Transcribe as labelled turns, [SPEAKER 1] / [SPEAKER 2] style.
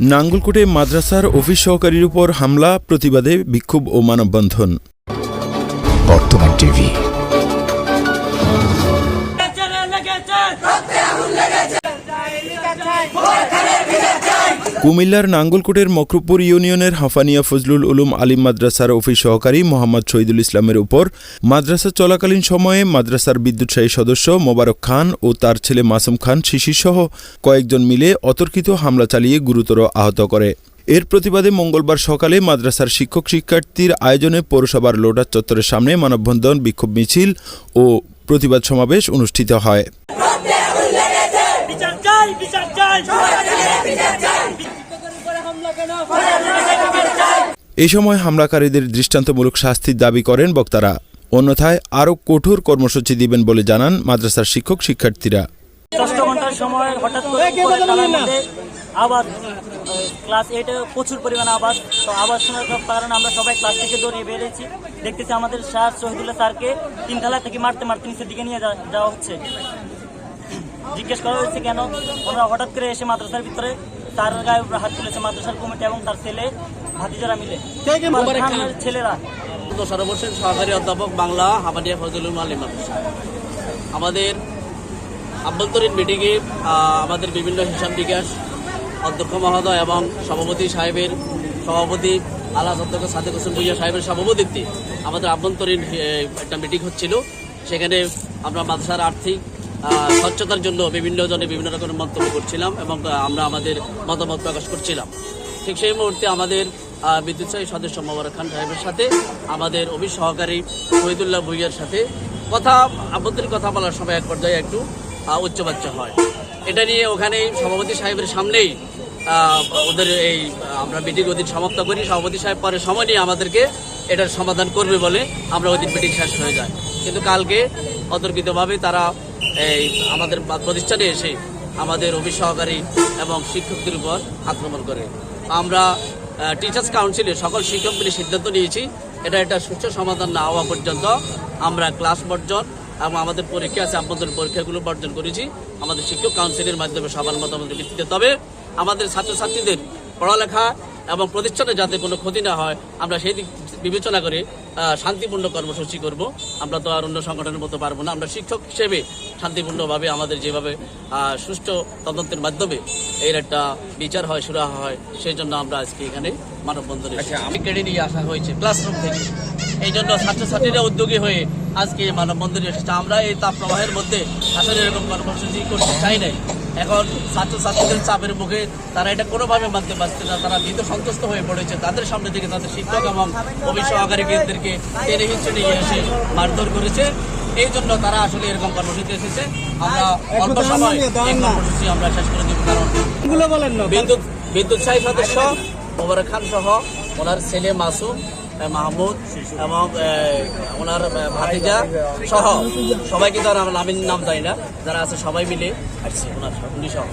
[SPEAKER 1] নাঙ্গলকোটে মাদ্রাসার অফিস সহকারীর উপর হামলা প্রতিবাদে বিক্ষোভ ও মানববন্ধন।
[SPEAKER 2] বর্তমান টিভি।
[SPEAKER 1] কুমিল্লার নাঙ্গলকোটের মকরুপুর ইউনিয়নের হাফানিয়া ফজলুল উলুম আলিম মাদ্রাসার অফিস সহকারী মোহাম্মদ শহীদুল ইসলামের উপর মাদ্রাসা চলাকালীন সময়ে মাদ্রাসার বিদ্যুৎসাহী সদস্য মোবারক খান ও তার ছেলে মাসুম খান শিশিরসহ কয়েকজন মিলে অতর্কিত হামলা চালিয়ে গুরুতর আহত করে। এর প্রতিবাদে মঙ্গলবার সকালে মাদ্রাসার শিক্ষক শিক্ষার্থীর আয়োজনে পৌরসভার লোটার চত্বরের সামনে মানববন্ধন, বিক্ষোভ মিছিল ও প্রতিবাদ সমাবেশ অনুষ্ঠিত হয়।
[SPEAKER 3] বিচার চাই বিচার চাই। করে হামলা কেন বিচার চাই
[SPEAKER 1] এই সময় হামলাকারীদের দৃষ্টান্তমূলক শাস্তির দাবি করেন বক্তারা। অন্যথায় আরও কঠোর কর্মসূচি দিবেন বলে জানান মাদ্রাসার শিক্ষক শিক্ষার্থীরা।
[SPEAKER 3] ষষ্ঠ ঘণ্টার সময় হঠাৎ করে আবার ক্লাস এইটে প্রচুর পরিমাণে আবাস তো আবাস শোনার কারণে আমরা সবাই ক্লাস থেকে দৌড়িয়ে বেরিয়েছি দেখতেছি আমাদের স্যার শহীদুল্লাহ স্যারকে তিন তলা থেকে মারতে মারতে নিচের দিকে নিয়ে যাওয়া হচ্ছে। জিজ্ঞেস করা হয়েছে কেন? ওনারা হঠাৎ করে এসে মাদ্রাসার ভিতরে তার গায়ে উপরে হাত তুলেছে মাদ্রাসার কমিটি এবং তার ছেলে ভাতিজারা মিলে। ছেলেরা।
[SPEAKER 4] সর্বশেষ সহকারী অধ্যাপক বাংলা হাবাডিয়া ফজলুল আলী মাদ্রাসা। আমাদের আভ্যন্তরীণ মিটিংয়ে আমাদের বিভিন্ন হিসাব বিকাশ অধ্যক্ষ মহোদয় এবং সভাপতি সাহেবের সভাপতি আলাস অধ্যক্ষ সাদেক হোসেন ভুইয়া সাহেবের সভাপতিত্বে আমাদের আভ্যন্তরীণ একটা মিটিং হচ্ছিল। সেখানে আমরা মাদ্রাসার আর্থিক স্বচ্ছতার জন্য বিভিন্ন জনে বিভিন্ন রকমের মন্তব্য করছিলাম এবং আমরা আমাদের মতামত প্রকাশ করছিলাম। ঠিক সেই মুহূর্তে আমাদের বিদ্যুৎসাহী সদস্য মোবারক খান সাহেবের সাথে, আমাদের অফিস সহকারী শহীদুল্লাহ ভুইয়ার সাথে কথা, আভ্যন্তরীণ কথা বলার সময় এক পর্যায়ে একটু উচ্চবাচ্য হয়। এটা নিয়ে ওখানে সভাপতি সাহেবের সামনেই ওদের এই, আমরা মিটিং ওদিন সমাপ্ত করি। সভাপতি সাহেব পরে সময় নিয়ে আমাদেরকে এটার সমাধান করবে বলে আমরা ওদিন মিটিং শেষ হয়ে যায়। কিন্তু কালকে অতর্কিতভাবে তারা এই আমাদের প্রতিষ্ঠানে এসে আমাদের অফিস সহকারী এবং শিক্ষকদের উপর আক্রমণ করে। আমরা টিচার্স কাউন্সিলে সকল শিক্ষক মিলে সিদ্ধান্ত নিয়েছি, এটা একটা সুস্থ সমাধান না হওয়া পর্যন্ত আমরা ক্লাস বর্জন এবং আমাদের পরীক্ষা আছে আভ্যন্তরীণ পরীক্ষাগুলো বর্জন করেছি। আমাদের শিক্ষক কাউন্সিলের মাধ্যমে সবার মতামতের ভিত্তিতে তবে আমাদের ছাত্রছাত্রীদের পড়ালেখা এবং প্রতিষ্ঠানে যাতে কোনো ক্ষতি না হয়, আমরা সেই দিক বিবেচনা করে শান্তিপূর্ণ কর্মসূচি করব। আমরা তো আর অন্য সংগঠনের মতো পারব না। আমরা শিক্ষক হিসেবে শান্তিপূর্ণভাবে আমাদের যেভাবে সুষ্ঠু তদন্তের মাধ্যমে এর একটা বিচার হয় সুরাহা হয় সেই জন্য আমরা আজকে এখানে মানববন্ধনে আচ্ছা আমি কেড়ে নিয়ে আসা হয়েছে ক্লাসরুম থেকে। এই জন্য ছাত্রছাত্রীরা উদ্যোগী হয়ে আজকে মানববন্ধনে এসেছে। আমরা এই তাপ প্রবাহের মধ্যে আসলে এরকম কর্মসূচি করতে চাই নাই। এখন ছাত্রছাত্রীদের চাপের মুখে তারা এটা কোনোভাবে মানতে পারছে না। তারা ভীত সন্তুষ্ট হয়ে পড়েছে। তাদের সামনে থেকে তাদের শিক্ষক এবং অফিস সহকারীদেরকে টেনে হিঁচড়ে নিয়ে এসে মারধর করেছে। এই জন্য তারা আসলে এরকম কর্মসূচি এসেছে। আমরা অল্প সময় এই কর্মসূচি আমরা শেষ করে দেবো। কারণ বিদ্যুৎ বিদ্যুৎ সাহী সদস্য মোবারক খান সহ ওনার ছেলে মাসুম মাহমুদ এবং ওনার ভাতিজা সহ। সবাইকে তো আর নামের নাম জানি না। যারা আছে সবাই মিলে আসছে, ওনার, উনি সহ।